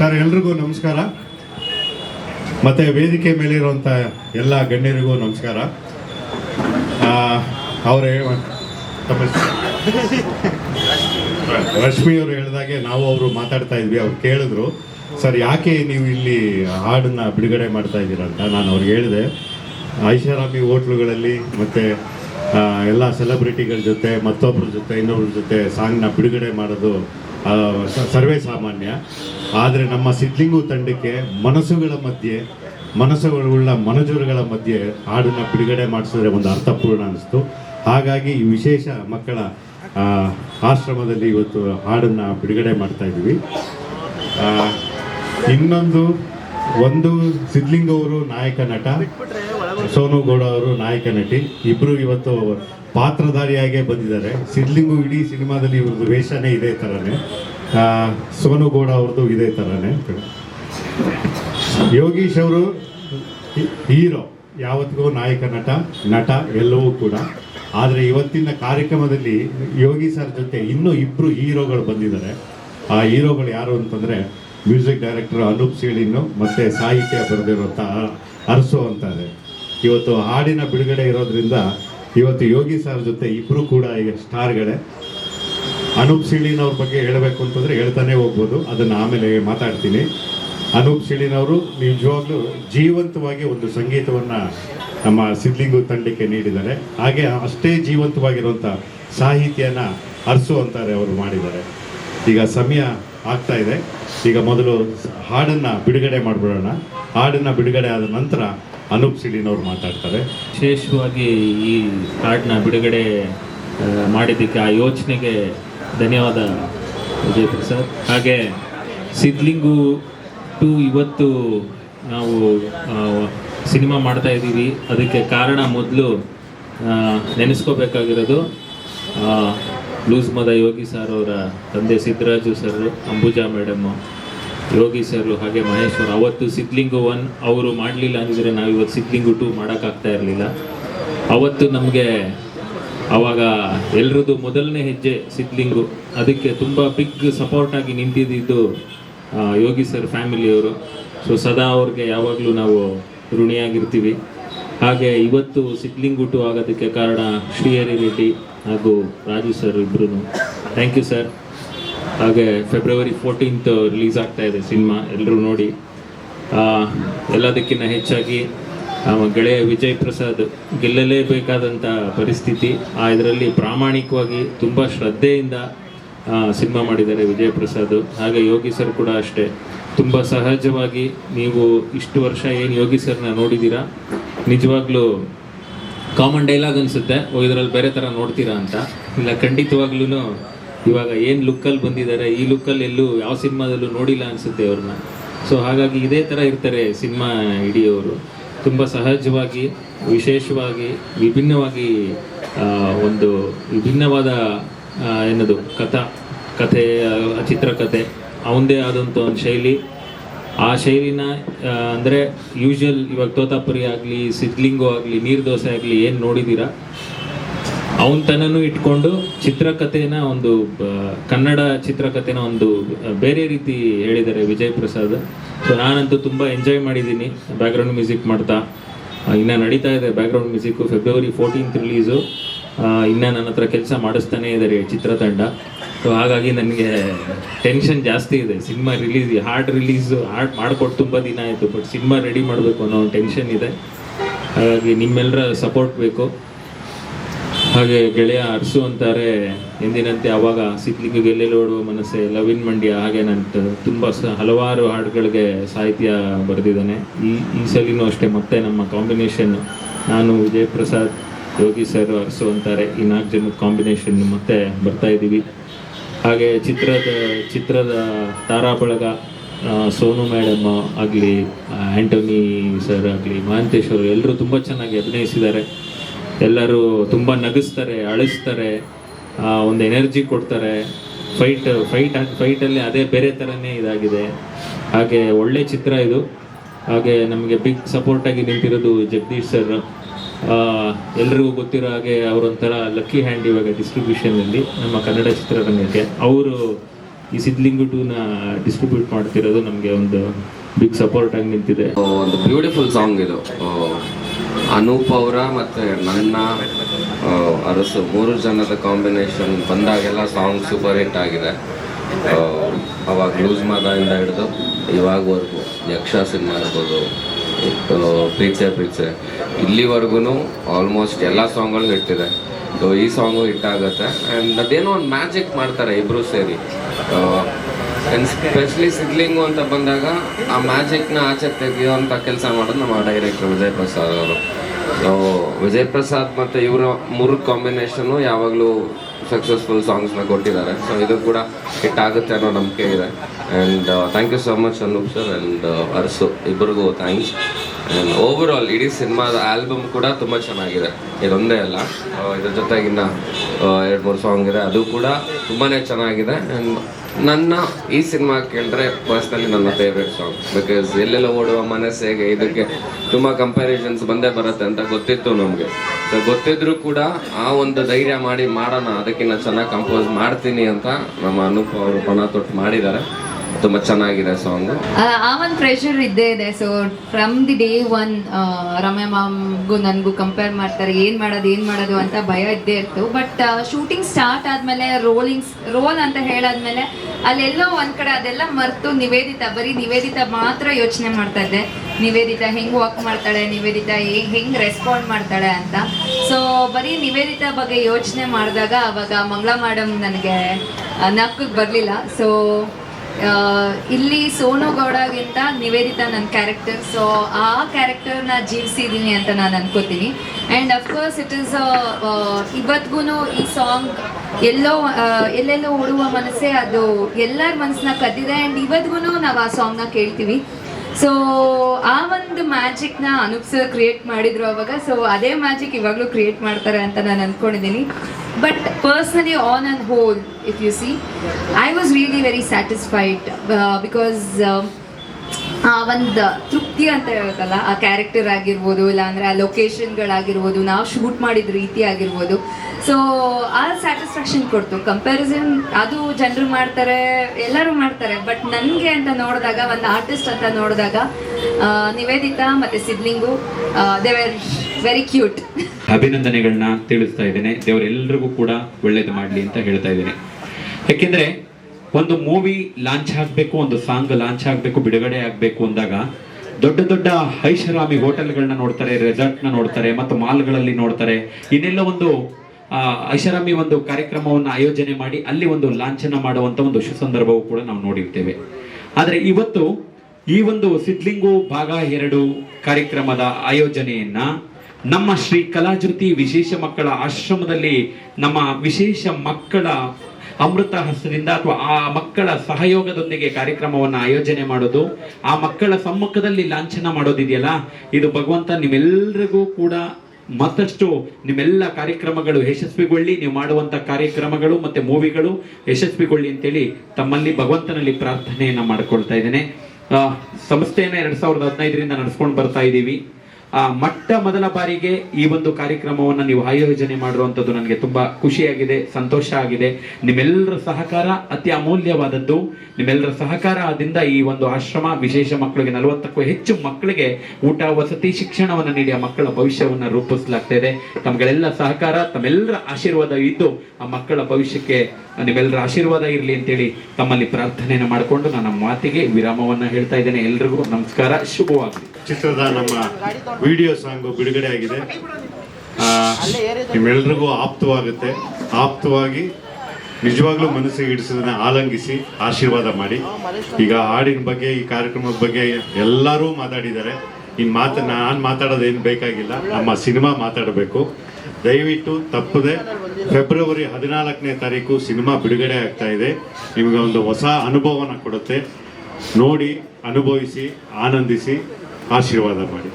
Sir ಎಲ್ರಿಗೂ ನಮಸ್ಕಾರ. ಮತ್ತೆ ವೇದಿಕೆ ಮೇಲಿರುವಂಥ ಎಲ್ಲ ಗಣ್ಯರಿಗೂ ನಮಸ್ಕಾರ. ಅವರೇ ರಶ್ಮಿ ಅವರು ಹೇಳಿದಾಗೆ ನಾವು ಅವರು ಮಾತಾಡ್ತಾ ಇದ್ವಿ, ಅವ್ರು ಕೇಳಿದ್ರು. ಸರ್, ಯಾಕೆ ನೀವು ಇಲ್ಲಿ ಹಾಡನ್ನ ಬಿಡುಗಡೆ ಮಾಡ್ತಾ ಇದ್ದೀರ ಅಂತ ನಾನು ಅವ್ರಿಗೆ ಹೇಳಿದೆ. ಐಷಾರಾಮಿ ಹೋಟ್ಲುಗಳಲ್ಲಿ ಮತ್ತು ಎಲ್ಲ ಸೆಲೆಬ್ರಿಟಿಗಳ ಜೊತೆ ಮತ್ತೊಬ್ಬರ ಜೊತೆ ಇನ್ನೊಬ್ಬರ ಜೊತೆ ಸಾಂಗ್ನ ಬಿಡುಗಡೆ ಮಾಡೋದು ಸರ್ವೇ ಸಾಮಾನ್ಯ. ಆದರೆ ನಮ್ಮ ಸಿದ್ಲಿಂಗು ತಂಡಕ್ಕೆ ಮನಸ್ಸುಗಳ ಮಧ್ಯೆ, ಮನಸ್ಸುಗಳುಳ್ಳ ಮನಜೂರುಗಳ ಮಧ್ಯೆ ಹಾಡನ್ನು ಬಿಡುಗಡೆ ಮಾಡಿಸಿದ್ರೆ ಒಂದು ಅರ್ಥಪೂರ್ಣ ಅನಿಸ್ತು ಹಾಗಾಗಿ ಈ ವಿಶೇಷ ಮಕ್ಕಳ ಆಶ್ರಮದಲ್ಲಿ ಇವತ್ತು ಹಾಡನ್ನು ಬಿಡುಗಡೆ ಮಾಡ್ತಾ ಇದ್ದೀವಿ. ಇನ್ನೊಂದು, ಒಂದು ಸಿದ್ಲಿಂಗ್ ಅವರು ನಾಯಕ ನಟ. ಸೋನು ಗೌಡ ಅವರು ನಾಯಕ ನಟಿ, ಇಬ್ರು ಇವತ್ತು ಪಾತ್ರಧಾರಿಯಾಗೇ ಬಂದಿದ್ದಾರೆ. ಸಿದ್ಲಿಂಗು ಇಡೀ ಸಿನಿಮಾದಲ್ಲಿ ಇವ್ರದ್ದು ವೇಷನೇ ಇದೇ ಥರನೇ ಸೋನು ಗೌಡ ಅವ್ರದ್ದು ಇದೇ ಥರನೇ ಯೋಗೀಶ್ ಅವರು ಹೀರೋ, ಯಾವತ್ತಿಗೂ ನಾಯಕ ನಟ ನಟ ಎಲ್ಲವೂ ಕೂಡ. ಆದರೆ ಇವತ್ತಿನ ಕಾರ್ಯಕ್ರಮದಲ್ಲಿ ಯೋಗಿ ಸರ್ ಜೊತೆ ಇನ್ನೂ ಇಬ್ಬರು ಹೀರೋಗಳು ಬಂದಿದ್ದಾರೆ. ಆ ಹೀರೋಗಳು ಯಾರು ಅಂತಂದರೆ ಮ್ಯೂಸಿಕ್ ಡೈರೆಕ್ಟರ್ ಅನೂಪ್ ಸೀಳಿನ್ನು ಮತ್ತು ಸಾಹಿತ್ಯ ಬರೆದಿರುವಂಥ ಅರಸು ಅಂತಾರೆ ಇವತ್ತು ಹಾಡಿನ ಬಿಡುಗಡೆ ಇರೋದ್ರಿಂದ ಇವತ್ತು ಯೋಗಿ ಸರ್ ಜೊತೆ ಇಬ್ಬರು ಕೂಡ ಈಗ ಸ್ಟಾರ್ಗಳೇ. ಅನೂಪ್ ಸಿಳಿನ್ ಅವ್ರ ಬಗ್ಗೆ ಹೇಳಬೇಕು ಅಂತಂದ್ರೆ ಹೇಳ್ತಾನೆ ಹೋಗ್ಬೋದು. ಅದನ್ನ ಆಮೇಲೆ ಮಾತಾಡ್ತೀನಿ. ಅನೂಪ್ ಸಿಳಿನ್ ಅವರು ನಿಜವಾಗ್ಲೂ ಜೀವಂತವಾಗಿ ಒಂದು ಸಂಗೀತವನ್ನ ನಮ್ಮ ಸಿದ್ಲಿಂಗು ತಂಡಕ್ಕೆ ನೀಡಿದ್ದಾರೆ. ಹಾಗೆ ಅಷ್ಟೇ ಜೀವಂತವಾಗಿರುವಂಥ ಸಾಹಿತ್ಯನ ಅರಸು ಅಂತಾರೆ ಅವರು ಮಾಡಿದ್ದಾರೆ. ಈಗ ಸಮಯ ಆಗ್ತಾ ಇದೆ. ಈಗ ಮೊದಲು ಹಾಡನ್ನ ಬಿಡುಗಡೆ ಮಾಡಿಬಿಡೋಣ. ಹಾಡನ್ನ ಬಿಡುಗಡೆ ಆದ ನಂತರ ಅನೂಪ್ ಸೀಳಿನ್ ಅವರು ಮಾತಾಡ್ತಾರೆ. ವಿಶೇಷವಾಗಿ ಈ ಕಾರ್ಡ್ನ ಬಿಡುಗಡೆ ಮಾಡಿದ್ದಕ್ಕೆ ಆ ಯೋಚನೆಗೆ ಧನ್ಯವಾದ ವಿಜಯ್ ಸರ್. ಹಾಗೆ ಸಿದ್ಲಿಂಗು ಟು ಇವತ್ತು ನಾವು ಸಿನಿಮಾ ಮಾಡ್ತಾ ಇದ್ದೀವಿ. ಅದಕ್ಕೆ ಕಾರಣ ಮೊದಲು ನೆನೆಸ್ಕೋಬೇಕಾಗಿರೋದು ಲೂಸ್ ಮದ ಯೋಗಿ ಸರ್ ಅವರ ತಂದೆ Siddaraju sir, Ambuja madam Yogi sir ಹಾಗೆ ಮಹೇಶ್ವರ್, ಅವತ್ತು ಸಿದ್ಲಿಂಗು ಒನ್ ಅವರು ಮಾಡಲಿಲ್ಲ ಅಂದಿದ್ರೆ ನಾವು ಇವತ್ತು ಸಿದ್ಲಿಂಗು ಟು ಮಾಡೋಕ್ಕಾಗ್ತಾ ಇರಲಿಲ್ಲ. ಅವತ್ತು ನಮಗೆ ಅವಾಗ ಎಲ್ರದ್ದು ಮೊದಲನೇ ಹೆಜ್ಜೆ ಸಿದ್ಲಿಂಗು ಅದಕ್ಕೆ ತುಂಬ ಬಿಗ್ ಸಪೋರ್ಟ್ ಆಗಿ ನಿಂತಿದ್ದು ಯೋಗಿ ಸರ್ ಫ್ಯಾಮಿಲಿಯವರು ಸೊ ಸದಾ ಅವ್ರಿಗೆ ಯಾವಾಗಲೂ ನಾವು ಋಣಿಯಾಗಿರ್ತೀವಿ. ಹಾಗೆ ಇವತ್ತು ಸಿದ್ಲಿಂಗು ಟು ಆಗೋದಕ್ಕೆ ಕಾರಣ ಶ್ರೀಹರಿ ರೆಡ್ಡಿ ಹಾಗೂ ರಾಜು ಸರ್ ಇಬ್ಬರೂ ಥ್ಯಾಂಕ್ ಯು ಸರ್ ಹಾಗೆ ಫೆಬ್ರವರಿ ಫೋರ್ಟೀನ್ತ್ ರಿಲೀಸ್ ಆಗ್ತಾ ಇದೆ ಸಿನಿಮಾ ಎಲ್ಲರೂ ನೋಡಿ. ಎಲ್ಲದಕ್ಕಿಂತ ಹೆಚ್ಚಾಗಿ ಗೆಳೆಯ ವಿಜಯ್ ಪ್ರಸಾದ್ ಗೆಲ್ಲಲೇಬೇಕಾದಂಥ ಪರಿಸ್ಥಿತಿ. ಆ, ಇದರಲ್ಲಿ ಪ್ರಾಮಾಣಿಕವಾಗಿ ತುಂಬ ಶ್ರದ್ಧೆಯಿಂದ ಸಿನಿಮಾ ಮಾಡಿದ್ದಾರೆ ವಿಜಯ್ ಪ್ರಸಾದ್. ಹಾಗೆ ಯೋಗಿ ಸರ್ ಕೂಡ ಅಷ್ಟೇ. ತುಂಬ ಸಹಜವಾಗಿ ನೀವು ಇಷ್ಟು ವರ್ಷ ಏನು ಯೋಗಿ ಸರ್ನ ನೋಡಿದ್ದೀರಾ ನಿಜವಾಗ್ಲೂ ಕಾಮನ್ ಡೈಲಾಗ್ ಅನಿಸುತ್ತೆ. ಓ, ಇದರಲ್ಲಿ ಬೇರೆ ಥರ ನೋಡ್ತೀರಾ ಅಂತ. ಇಲ್ಲ ಖಂಡಿತವಾಗ್ಲೂ ಇವಾಗ ಏನು ಲುಕ್ಕಲ್ಲಿ ಬಂದಿದ್ದಾರೆ, ಈ ಲುಕ್ಕಲ್ಲಿ ಎಲ್ಲೂ ಯಾವ ಸಿನಿಮಾದಲ್ಲೂ ನೋಡಿಲ್ಲ ಅನ್ಸುತ್ತೆ ಅವ್ರನ್ನ ಸೊ ಹಾಗಾಗಿ ಇದೇ ಥರ ಇರ್ತಾರೆ ಸಿನಿಮಾ ಇಡಿಯವರು ತುಂಬ ಸಹಜವಾಗಿ, ವಿಶೇಷವಾಗಿ, ವಿಭಿನ್ನವಾಗಿ ಒಂದು ವಿಭಿನ್ನವಾದ ಏನದು, ಕಥಾ, ಕಥೆ ಚಿತ್ರಕಥೆ ಅವನದೇ ಆದಂಥ ಒಂದು ಶೈಲಿ. ಆ ಶೈಲಿನ ಅಂದರೆ ಯೂಶ್ವಲ್ ಇವಾಗ ತೋತಾಪುರಿ ಆಗಲಿ ಸಿದ್ಲಿಂಗು ಆಗಲಿ, ನೀರು ದೋಸೆ ಆಗಲಿ ಏನು ನೋಡಿದ್ದೀರಾ ಅವನ ತನನು ಇಟ್ಕೊಂಡು ಚಿತ್ರಕಥೆನ ಒಂದು ಕನ್ನಡ ಚಿತ್ರಕಥೆನ ಒಂದು ಬೇರೆ ರೀತಿ ಹೇಳಿದ್ದಾರೆ ವಿಜಯ್ ಪ್ರಸಾದ್ ಸೊ ನಾನಂತೂ ತುಂಬ ಎಂಜಾಯ್ ಮಾಡಿದ್ದೀನಿ ಬ್ಯಾಕ್ಗ್ರೌಂಡ್ ಮ್ಯೂಸಿಕ್ ಮಾಡ್ತಾ. ಇನ್ನು ಇನ್ನ ನಡೀತಾ ಇದೆ background music February fourteenth release ಇನ್ನು ನನ್ನ ಹತ್ರ ಕೆಲಸ ಮಾಡಿಸ್ತಾನೆ ಇದ್ದಾರೆ ಚಿತ್ರತಂಡ. ಸೊ ಹಾಗಾಗಿ ನನಗೆ ಟೆನ್ಷನ್ ಜಾಸ್ತಿ ಇದೆ. Cinema release hard release hard ಮಾಡಿಕೊಟ್ಟು ತುಂಬ ದಿನ ಆಯಿತು ಬಟ್ ಸಿನಿಮಾ ರೆಡಿ ಮಾಡಬೇಕು ಅನ್ನೋ ಒಂದು ಟೆನ್ಷನ್ ಇದೆ. ಹಾಗಾಗಿ ನಿಮ್ಮೆಲ್ಲರ ಸಪೋರ್ಟ್ ಬೇಕು. ಹಾಗೆ ಗೆಳೆಯ ಅರ್ಸು ಅಂತಾರೆ, ಎಂದಿನಂತೆ ಅವಾಗ ಸಿದ್ಲಿಂಗು ಗೆಲ್ಲೆಲು ಓಡುವ ಮನಸ್ಸೆ ಲವಿನ್ ಮಂಡ್ಯ, ಹಾಗೆ ನನ್ನ ತುಂಬ ಸ, ಹಲವಾರು ಹಾಡುಗಳಿಗೆ ಸಾಹಿತ್ಯ ಬರೆದಿದ್ದಾನೆ. ಈ ಈ ಸಲಿನೂ ಅಷ್ಟೇ, ಮತ್ತೆ ನಮ್ಮ ಕಾಂಬಿನೇಷನ್ ನಾನು ವಿಜಯ್ ಪ್ರಸಾದ್ ಯೋಗಿ ಸರ್ ಅರಸು ಅಂತಾರೆ, ಈ ನಾಲ್ಕು ಜನದ ಕಾಂಬಿನೇಷನ್ ಮತ್ತೆ ಬರ್ತಾ ಇದ್ದೀವಿ. ಹಾಗೆ ಚಿತ್ರದ ಚಿತ್ರದ ತಾರಾ ಬಳಗ ಸೋನು ಮೇಡಮ್ ಆಗಲಿ ಆ್ಯಂಟೋನಿ ಸರ್ ಆಗಲಿ ಮಹಾಂತೇಶ್ವರು ಎಲ್ಲರೂ ತುಂಬ ಚೆನ್ನಾಗಿ ಅಭಿನಯಿಸಿದ್ದಾರೆ. ಎಲ್ಲರೂ ತುಂಬ ನಗಿಸ್ತಾರೆ, ಅಳಿಸ್ತಾರೆ ಒಂದು ಎನರ್ಜಿ ಕೊಡ್ತಾರೆ. ಫೈಟ್ ಫೈಟ್ ಫೈಟಲ್ಲಿ ಅದೇ ಬೇರೆ ಥರನೇ ಇದಾಗಿದೆ. ಹಾಗೆ ಒಳ್ಳೆ ಚಿತ್ರ ಇದು. ಹಾಗೆ ನಮಗೆ ಬಿಗ್ ಸಪೋರ್ಟಾಗಿ ನಿಂತಿರೋದು ಜಗದೀಶ್ ಸರ್ ಎಲ್ರಿಗೂ ಗೊತ್ತಿರೋ ಹಾಗೆ ಅವರೊಂಥರ ಲಕ್ಕಿ ಹ್ಯಾಂಡ್ ಇವಾಗ ಡಿಸ್ಟ್ರಿಬ್ಯೂಷನಲ್ಲಿ ನಮ್ಮ ಕನ್ನಡ ಚಿತ್ರರಂಗಕ್ಕೆ. ಅವರು ಈ ಸಿದ್ಲಿಂಗು ಟೂನ ಡಿಸ್ಟ್ರಿಬ್ಯೂಟ್ ಮಾಡ್ತಿರೋದು ನಮಗೆ ಒಂದು ಬಿಗ್ ಸಪೋರ್ಟ್ ಆಗಿ ನಿಂತಿದೆ. ಒಂದು ಬ್ಯೂಟಿಫುಲ್ ಸಾಂಗ್ ಇದು. ಅನೂಪ್ ಅವರ ಮತ್ತು ನನ್ನ ಅರಸು ಮೂರು ಜನದ ಕಾಂಬಿನೇಷನ್ ಬಂದಾಗೆಲ್ಲ ಸಾಂಗ್ ಸೂಪರ್ ಹಿಟ್ ಆಗಿದೆ. ಅವಾಗ ಲೂಸ್ ಮಾದಿಂದ ಹಿಡಿದು ಇವಾಗವರೆಗೂ ಯಕ್ಷ ಸಿನಿಮಾ ಇರ್ಬೋದು ಪ್ರೀತ್ಸೆ ಪ್ರೀತ್ಸೆ ಇಲ್ಲಿವರೆಗೂ ಆಲ್ಮೋಸ್ಟ್ ಎಲ್ಲ ಸಾಂಗ್ಗಳು ಹಿಟ್ಟಿದೆ ಸೊ ಈ ಸಾಂಗು ಹಿಟ್ ಆಗುತ್ತೆ. ಆ್ಯಂಡ್ ಅದೇನೋ ಒಂದು ಮ್ಯಾಜಿಕ್ ಮಾಡ್ತಾರೆ ಇಬ್ಬರು ಸೇರಿ. ಸ್ಪೆಷಲಿ ಸಿಗ್ಲಿಂಗು ಅಂತ ಬಂದಾಗ ಆ ಮ್ಯಾಜಿಕ್ನ ಆಚೆ ತೆಗೆಯುವಂಥ ಕೆಲಸ ಮಾಡೋದು ನಮ್ಮ ಡೈರೆಕ್ಟರ್ ವಿಜಯ್ ಪ್ರಸಾದ್ ಅವರು ಸೊ ವಿಜಯ್ ಪ್ರಸಾದ್ ಮತ್ತು ಇವರ ಮೂರು ಕಾಂಬಿನೇಷನು ಯಾವಾಗಲೂ ಸಕ್ಸಸ್ಫುಲ್ ಸಾಂಗ್ಸ್ನ ಕೊಟ್ಟಿದ್ದಾರೆ ಸೊ ಇದು ಕೂಡ ಹಿಟ್ ಆಗುತ್ತೆ ಅನ್ನೋ ನಂಬಿಕೆ ಇದೆ and thank you so much Anoop sir and Arasu ಇಬ್ಬರಿಗೂ ಥ್ಯಾಂಕ್ಸ್ ಆ್ಯಂಡ್ ಓವರ್ ಆಲ್ ಇಡೀ ಸಿನಿಮಾದ ಆಲ್ಬಮ್ ಕೂಡ ತುಂಬ ಚೆನ್ನಾಗಿದೆ ಇದೊಂದೇ ಅಲ್ಲ. ಆ, ಇದ್ರ ಜೊತೆಗಿನ್ನ ಎರಡು ಮೂರು ಸಾಂಗ್ ಇದೆ. ಅದು ಕೂಡ ತುಂಬಾ ಚೆನ್ನಾಗಿದೆ ಆ್ಯಂಡ್ ನನ್ನ ಈ ಸಿನಿಮಾ ಕೇಳಿದ್ರೆ ಪರ್ಸ್ನಲಿ ನನ್ನ ಫೇವ್ರೆಟ್ ಸಾಂಗ್ ಬಿಕಾಸ್ ಎಲ್ಲೆಲ್ಲ ಓಡುವ ಮನಸ್ಸಿಗೆ ಇದಕ್ಕೆ ತುಂಬ ಕಂಪ್ಯಾರಿಸನ್ಸ್ ಬಂದೇ ಬರುತ್ತೆ ಅಂತ ಗೊತ್ತಿತ್ತು ನಮಗೆ. ಸೊ ಗೊತ್ತಿದ್ರು ಕೂಡ ಆ ಒಂದು ಧೈರ್ಯ ಮಾಡಿ ಮಾಡೋಣ ಅದಕ್ಕಿಂತ ಚೆನ್ನಾಗಿ ಕಂಪೋಸ್ ಮಾಡ್ತೀನಿ ಅಂತ ನಮ್ಮ ಅನೂಪ್ ಅವರು ಪಣ ತೊಟ್ಟು ಮಾಡಿದ್ದಾರೆ. ತುಂಬ ಚೆನ್ನಾಗಿದೆ ಸಾಂಗ್ ಆ ಒಂದು ಪ್ರೆಷರ್ ಇದ್ದೇ ಇದೆ. So from the day one Ramya ಮಾಮ್ಗೂ ನನಗೂ ಕಂಪೇರ್ ಮಾಡ್ತಾರೆ. ಏನು ಮಾಡೋದು ಏನು ಮಾಡೋದು ಅಂತ ಭಯ ಇದ್ದೇ ಇತ್ತು. ಬಟ್ ಶೂಟಿಂಗ್ ಸ್ಟಾರ್ಟ್ ಆದಮೇಲೆ ರೋಲಿಂಗ್ಸ್ ರೋಲ್ ಅಂತ ಹೇಳಾದ್ಮೇಲೆ ಅಲ್ಲೆಲ್ಲೋ ಒಂದು ಕಡೆ ಅದೆಲ್ಲ ಮರೆತು ನಿವೇದಿತ, ಬರೀ ನಿವೇದಿತ ಮಾತ್ರ ಯೋಚನೆ ಮಾಡ್ತಾ ಇದ್ದೆ. ನಿವೇದಿತ ಹೆಂಗೆ ವಾಕ್ ಮಾಡ್ತಾಳೆ, ನಿವೇದಿತ ಹೆಂಗೆ ರೆಸ್ಪಾಂಡ್ ಮಾಡ್ತಾಳೆ ಅಂತ. ಸೊ ಬರೀ ನಿವೇದಿತ ಬಗ್ಗೆ ಯೋಚನೆ ಮಾಡಿದಾಗ ಅವಾಗ ಮಂಗಳ ಮೇಡಮ್ ನನಗೆ ನಕ್ಕಕ್ಕೆ ಬರಲಿಲ್ಲ. ಸೊ ಇಲ್ಲಿ ಸೋನು ಗೌಡಗಿಂತ ನಿವೇದಿತಾ ನನ್ನ ಕ್ಯಾರೆಕ್ಟರ್ ಸೊ ಆ ಕ್ಯಾರೆಕ್ಟರ್ನ ಜೀವಿಸಿದ್ದೀನಿ ಅಂತ ನಾನು ಅನ್ಕೋತೀನಿ. ಆ್ಯಂಡ್ ಅಫ್ಕೋರ್ಸ್ ಇಟ್ ಈಸ್ ಇವತ್ತಿಗೂ ಈ ಸಾಂಗ್ ಎಲ್ಲೋ ಎಲ್ಲೆಲ್ಲೋ ಓಡುವ ಮನಸ್ಸೇ ಅದು ಎಲ್ಲರ ಮನಸ್ಸನ್ನ ಕದ್ದಿದೆ. ಆ್ಯಂಡ್ ಇವತ್ತಿಗೂ ನಾವು ಆ ಸಾಂಗ್ನ ಕೇಳ್ತೀವಿ. ಸೊ ಆ ಒಂದು ಮ್ಯಾಜಿಕ್ನ ಅನೂಪ್ ಸರ್ ಕ್ರಿಯೇಟ್ ಮಾಡಿದ್ರು ಅವಾಗ. ಸೊ ಅದೇ ಮ್ಯಾಜಿಕ್ ಇವಾಗಲೂ ಕ್ರಿಯೇಟ್ ಮಾಡ್ತಾರೆ ಅಂತ ನಾನು ಅಂದ್ಕೊಂಡಿದ್ದೀನಿ but personally on and whole if you see I was really very satisfied because ah, ಒಂದು ತೃಪ್ತಿ ಅಂತ ಹೇಳ್ತಲ್ಲ ಆ ಕ್ಯಾರೆಕ್ಟರ್ ಆಗಿರ್ಬೋದು, ಇಲ್ಲಾಂದರೆ ಆ ಲೊಕೇಶನ್ಗಳಾಗಿರ್ಬೋದು ನಾವು ಶೂಟ್ ಮಾಡಿದ ರೀತಿ ಆಗಿರ್ಬೋದು. ಸೊ ಆ ಸ್ಯಾಟಿಸ್ಫ್ಯಾಕ್ಷನ್ ಕೊಡ್ತು. ಕಂಪ್ಯಾರಿಸನ್ ಅದು ಜನರು ಮಾಡ್ತಾರೆ, ಎಲ್ಲರೂ ಮಾಡ್ತಾರೆ. ಬಟ್ ನನಗೆ ಅಂತ ನೋಡಿದಾಗ, ಒಂದು ಆರ್ಟಿಸ್ಟ್ ಅಂತ ನೋಡಿದಾಗ ನಿವೇದಿತಾ ಮತ್ತೆ sibling they were very cute ಅಭಿನಂದನೆಗಳನ್ನ ತಿಳಿಸ್ತಾ ಇದ್ದೇನೆ. ದೇವರೆಲ್ಲರಿಗೂ ಕೂಡ ಒಳ್ಳೇದು ಮಾಡಲಿ ಅಂತ ಹೇಳ್ತಾ ಇದ್ದೇನೆ. ಯಾಕೆಂದ್ರೆ ಒಂದು ಮೂವಿ ಲಾಂಚ್ ಆಗಬೇಕು, ಒಂದು ಸಾಂಗ್ ಲಾಂಚ್ ಆಗಬೇಕು, ಬಿಡುಗಡೆ ಆಗಬೇಕು ಅಂದಾಗ ದೊಡ್ಡ ದೊಡ್ಡ ಐಷಾರಾಮಿ ಹೋಟೆಲ್ಗಳನ್ನ ನೋಡ್ತಾರೆ, ರೆಸಾರ್ಟ್ನ ನೋಡ್ತಾರೆ, ಮತ್ತು ಮಾಲ್ಗಳಲ್ಲಿ ನೋಡ್ತಾರೆ. ಇನ್ನೆಲ್ಲ ಒಂದು ಐಷಾರಾಮಿ ಒಂದು ಕಾರ್ಯಕ್ರಮವನ್ನು ಆಯೋಜನೆ ಮಾಡಿ ಅಲ್ಲಿ ಒಂದು ಲಾಂಛನ ಮಾಡುವಂತ ಒಂದು ಸುಸಂದರ್ಭವು ಕೂಡ ನಾವು ನೋಡಿರ್ತೇವೆ. ಆದರೆ ಇವತ್ತು ಈ ಒಂದು ಸಿದ್ಲಿಂಗು ಭಾಗ ಎರಡು ಕಾರ್ಯಕ್ರಮದ ಆಯೋಜನೆಯನ್ನ ನಮ್ಮ ಶ್ರೀ ಕಲಾಜ್ಯೋತಿ ವಿಶೇಷ ಮಕ್ಕಳ ಆಶ್ರಮದಲ್ಲಿ ನಮ್ಮ ವಿಶೇಷ ಮಕ್ಕಳ ಅಮೃತ ಹಸ್ತದಿಂದ ಅಥವಾ ಆ ಮಕ್ಕಳ ಸಹಯೋಗದೊಂದಿಗೆ ಕಾರ್ಯಕ್ರಮವನ್ನು ಆಯೋಜನೆ ಮಾಡೋದು, ಆ ಮಕ್ಕಳ ಸಮ್ಮುಖದಲ್ಲಿ ಲಾಂಛನ ಮಾಡೋದಿದೆಯಲ್ಲ, ಇದು ಭಗವಂತ ನಿಮ್ಮೆಲ್ಲರಿಗೂ ಕೂಡ ಮತ್ತಷ್ಟು ನಿಮ್ಮೆಲ್ಲ ಕಾರ್ಯಕ್ರಮಗಳು ಯಶಸ್ವಿಗೊಳ್ಳಿ, ನೀವು ಮಾಡುವಂಥ ಕಾರ್ಯಕ್ರಮಗಳು ಮತ್ತೆ ಮೂವಿಗಳು ಯಶಸ್ವಿಗೊಳ್ಳಿ ಅಂತೇಳಿ ತಮ್ಮಲ್ಲಿ ಭಗವಂತನಲ್ಲಿ ಪ್ರಾರ್ಥನೆಯನ್ನ ಮಾಡ್ಕೊಳ್ತಾ ಇದ್ದೇನೆ. ಸಂಸ್ಥೆಯನ್ನು ಎರಡು ಸಾವಿರದ ಹದಿನೈದರಿಂದ ನಡೆಸ್ಕೊಂಡು ಬರ್ತಾ ಇದ್ದೀವಿ. ಆ ಮಟ್ಟ ಮೊದಲ ಬಾರಿಗೆ ಈ ಒಂದು ಕಾರ್ಯಕ್ರಮವನ್ನು ನೀವು ಆಯೋಜನೆ ಮಾಡಿರುವಂಥದ್ದು ನನಗೆ ತುಂಬಾ ಖುಷಿಯಾಗಿದೆ, ಸಂತೋಷ ಆಗಿದೆ. ನಿಮ್ಮೆಲ್ಲರ ಸಹಕಾರ ಅತಿ ಅಮೂಲ್ಯವಾದದ್ದು. ನಿಮ್ಮೆಲ್ಲರ ಸಹಕಾರದಿಂದ ಈ ಒಂದು ಆಶ್ರಮ ವಿಶೇಷ ಮಕ್ಕಳಿಗೆ, ನಲವತ್ತಕ್ಕೂ ಹೆಚ್ಚು ಮಕ್ಕಳಿಗೆ ಊಟ, ವಸತಿ, ಶಿಕ್ಷಣವನ್ನು ನೀಡಿ ಆ ಮಕ್ಕಳ ಭವಿಷ್ಯವನ್ನು ರೂಪಿಸಲಾಗ್ತಾ ಇದೆ. ತಮ್ಗಳೆಲ್ಲ ಸಹಕಾರ, ತಮ್ಮೆಲ್ಲರ ಆಶೀರ್ವಾದ ಇದ್ದು ಆ ಮಕ್ಕಳ ಭವಿಷ್ಯಕ್ಕೆ ನಿಮ್ಮೆಲ್ಲರ ಆಶೀರ್ವಾದ ಇರಲಿ ಅಂತೇಳಿ ತಮ್ಮಲ್ಲಿ ಪ್ರಾರ್ಥನೆಯನ್ನು ಮಾಡಿಕೊಂಡು ನನ್ನ ಮಾತಿಗೆ ವಿರಾಮವನ್ನ ಹೇಳ್ತಾ ಇದ್ದೇನೆ. ಎಲ್ರಿಗೂ ನಮಸ್ಕಾರ, ಶುಭವಾಗಲಿ. ಚಿತ್ರದ ನಮ್ಮ ವಿಡಿಯೋ ಸಾಂಗು ಬಿಡುಗಡೆ ಆಗಿದೆ. ನಿಮ್ಮೆಲ್ರಿಗೂ ಆಪ್ತವಾಗುತ್ತೆ. ಆಪ್ತವಾಗಿ ನಿಜವಾಗ್ಲೂ ಮನಸ್ಸಿಗೆ ಹಿಡಿಸೋದನ್ನ ಆಲಂಗಿಸಿ, ಆಶೀರ್ವಾದ ಮಾಡಿ. ಈಗ ಹಾಡಿನ ಬಗ್ಗೆ, ಈ ಕಾರ್ಯಕ್ರಮದ ಬಗ್ಗೆ ಎಲ್ಲರೂ ಮಾತಾಡಿದ್ದಾರೆ. ಇನ್ನು ಮಾತು, ನಾನು ಮಾತಾಡೋದೇನು ಬೇಕಾಗಿಲ್ಲ. ನಮ್ಮ ಸಿನಿಮಾ ಮಾತಾಡಬೇಕು. ದಯವಿಟ್ಟು ತಪ್ಪದೆ ಫೆಬ್ರವರಿ ಹದಿನಾಲ್ಕನೇ ತಾರೀಕು ಸಿನಿಮಾ ಬಿಡುಗಡೆ ಆಗ್ತಾ ಇದೆ. ನಿಮಗೆ ಒಂದು ಹೊಸ ಅನುಭವನ ಕೊಡುತ್ತೆ. ನೋಡಿ, ಅನುಭವಿಸಿ, ಆನಂದಿಸಿ, ಆಶೀರ್ವಾದ ಮಾಡಿ.